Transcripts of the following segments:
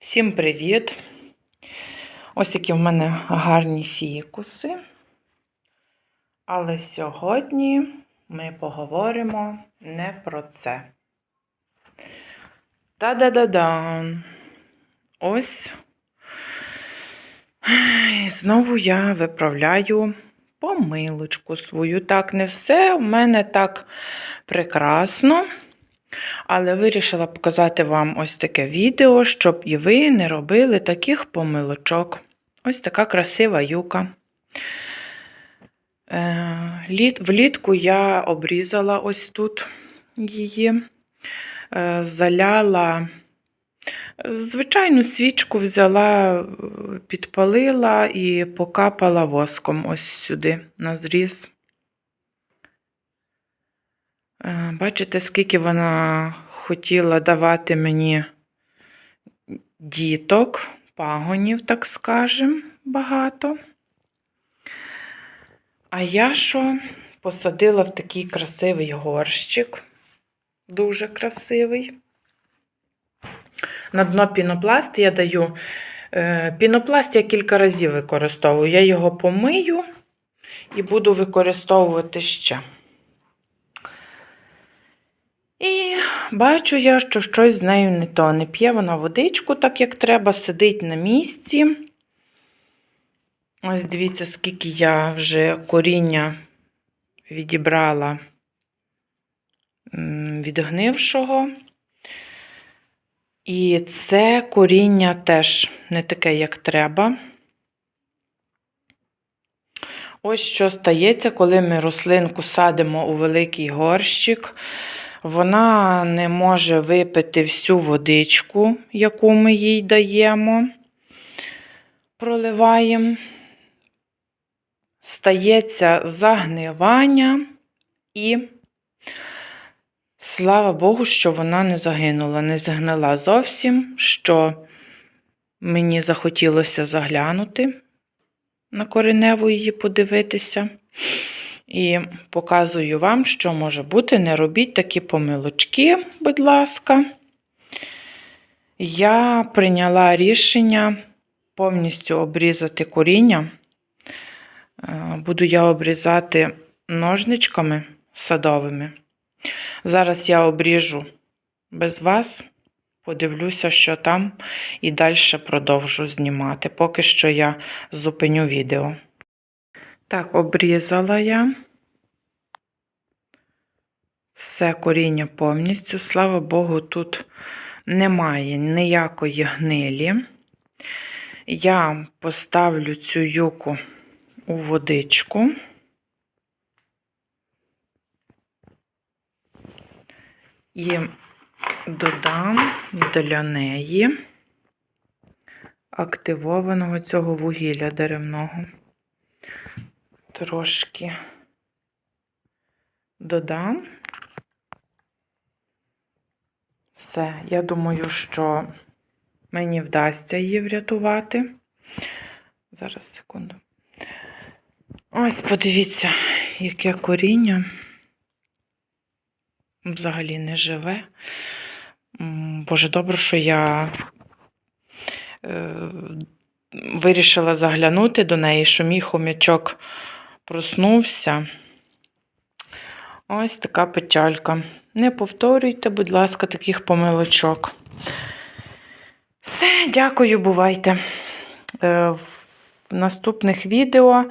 Всім привіт! Ось які в мене гарні фікуси. Але сьогодні ми поговоримо не про це. Та-да-да-дан! Ось. Знову я виправляю помилочку свою. Так, не все у мене так прекрасно. Але вирішила показати вам ось таке відео, щоб і ви не робили таких помилочок. Ось така красива юка. Е, літ, Влітку я обрізала ось тут її, е, заляла звичайну свічку взяла, підпалила і покапала воском ось сюди на зріз. Е, Бачите, скільки вона хотіла давати мені діток, пагонів, так скажем, багато. А я що посадила в такий красивий горщик, дуже красивий. На дно пінопласт я даю. е, Пінопласт я кілька разів використовую. Я його помию і буду використовувати ще. І бачу я, що щось з нею не то. Не п'є вона водичку, так як треба, сидить на місці. Ось дивіться, скільки я вже коріння відібрала відгнившого. І це коріння теж не таке, як треба. Ось що стається, коли ми рослинку садимо у великий горщик. Вона не може випити всю водичку, яку ми їй даємо, проливаємо. Стається загнивання і, слава Богу, що вона не загинула, не загнила зовсім, що мені захотілося заглянути на кореневу її подивитися. І показую вам, що може бути. Не робіть такі помилочки, будь ласка. Я прийняла рішення повністю обрізати коріння. Е, Буду я обрізати ножничками садовими. Зараз я обріжу без вас, подивлюся, що там, і далі продовжу знімати. Поки що я зупиню відео. Так, обрізала я все коріння повністю. Слава Богу, тут немає ніякої гнилі. Я поставлю цю юку у водичку. І додам для неї активованого цього вугілля деревного трошки додам. Все, я думаю, що мені вдасться її врятувати. Зараз секунду. Ось, подивіться, яке коріння взагалі не живе. Боже, добре, що я е, вирішила заглянути до неї, що мій хомячок проснувся. Ось така печалька. Не повторюйте, будь ласка, таких помилочок. Все, дякую, бувайте. Е, В наступних відео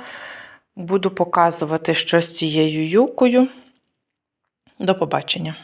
буду показувати, що з цією юкою. До побачення.